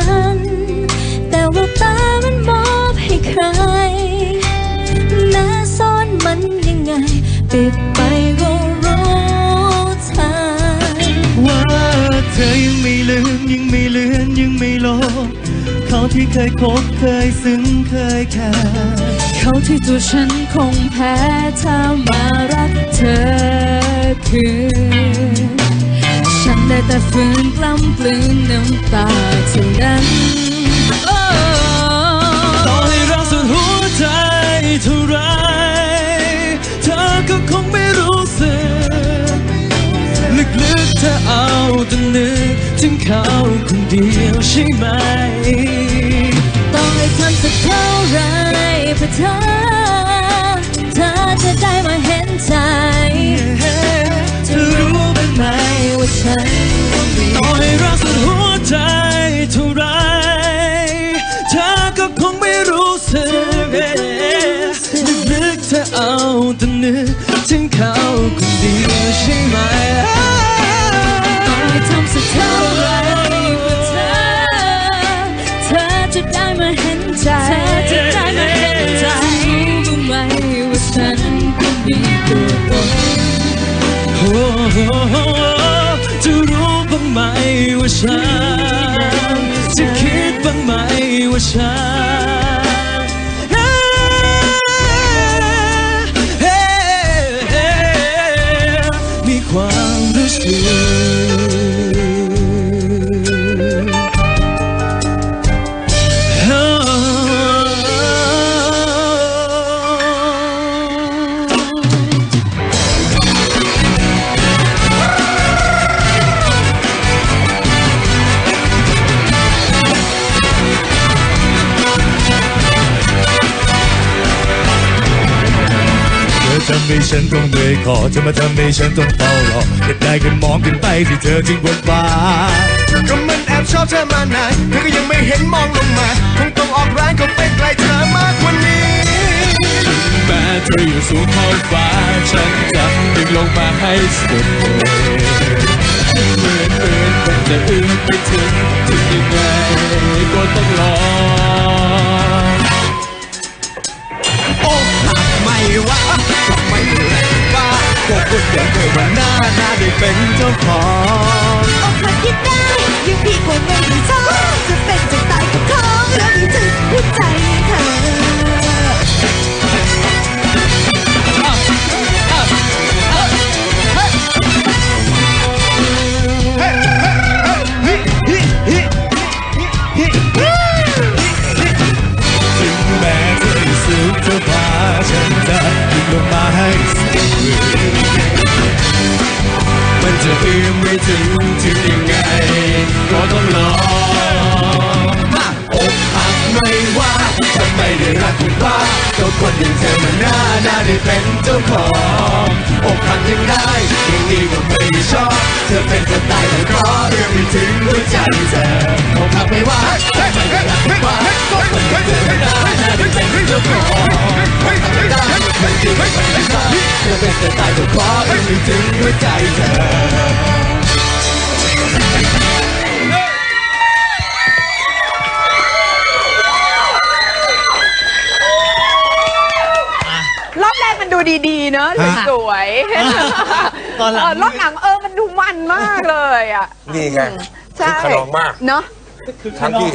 ัน แต่ว่าตามันมอบให้ใครหน้าซ่อนมันยังไง ปิดไปก็รู้ทางว่าเธอยังไม่ลืมยังไม่เลือนยังไม่ลบเขาที่เคยคบเคยซึ้งเคยแค่เขาที่ตัวฉันคงแพ้ถ้ามารักเธอคือ ได้แต่ฝืนกล้ำกลืนน้ำตาเท่านั้นต่อให้รักสุดหัวใจเท่าไร เธอก็คงไม่รู้สึก ลึกๆเธอเอาแต่นึกถึงเขาคนเดียวใช่ไหมต้อให้ทำสักเท่าไรเพื่อเธอ แต่นึกถึงเขาคนเดียวใช่ไหมต้องทำสักเท่าไรเพื่อเธอ เธอจะได้มาเห็นใจ เธอจะได้มาเห็นใจรู้บ้างไหมว่าฉันก็มีตัวตนโอ้จะรู้บ้างไหมว่าฉัน จะคิดบ้างไหมว่าฉัน ทำให้ฉันต้องเหนื่อยคอเธอมาทำให้ฉันต้องเฝ้ารอเก็บได้กันมองขึ้นไปที่เธอจึงบนฟ้าก็มันแอบชอบเธอมานานเธอก็ยังไม่เห็นมองลงมาคงต้องออกรงเข้าไปใกลเธอมากกว่านี้แม้เธออยู่สูงเท่าฟ้าฉันจะดึงลงมาให้สุดเหมือนเหมือนคนจะอื้อไปถึงถึงยังไง กบเสียงเธอมาหน้าหน้าได้เป็นเจ้าของอกหักคิดได้ยัง จะเอื้อมไม่ถึงถึงยังไง ก็ต้องลองอกหักไม่ว่าทำไมได้รักคุณป้าก็คนอย่างเธอมันหน้าหน้าได้เป็นเจ้าของอกหักยังได้ยังดีกว่าไม่ชอบ เธอเป็นจะตายแต่เพราะเรื่องไม่ถึงหัวใจเธออกหักไม่ว่าทำไมได้รักคุณป้าก็คนอย่างเธอมันหน้าหน้าได้เป็นเจ้าของอกหักไม่ได้ยังดีกว่าไม่ชอบเธอเป็นจะตายแต่เพราะเรื่องไม่ถึง เนอะสวยๆตอนหลังเรอบหลังเออมันดูมันมากเลยอะนี่ไงใช่คึกขนองมาก เนาะทั้งที่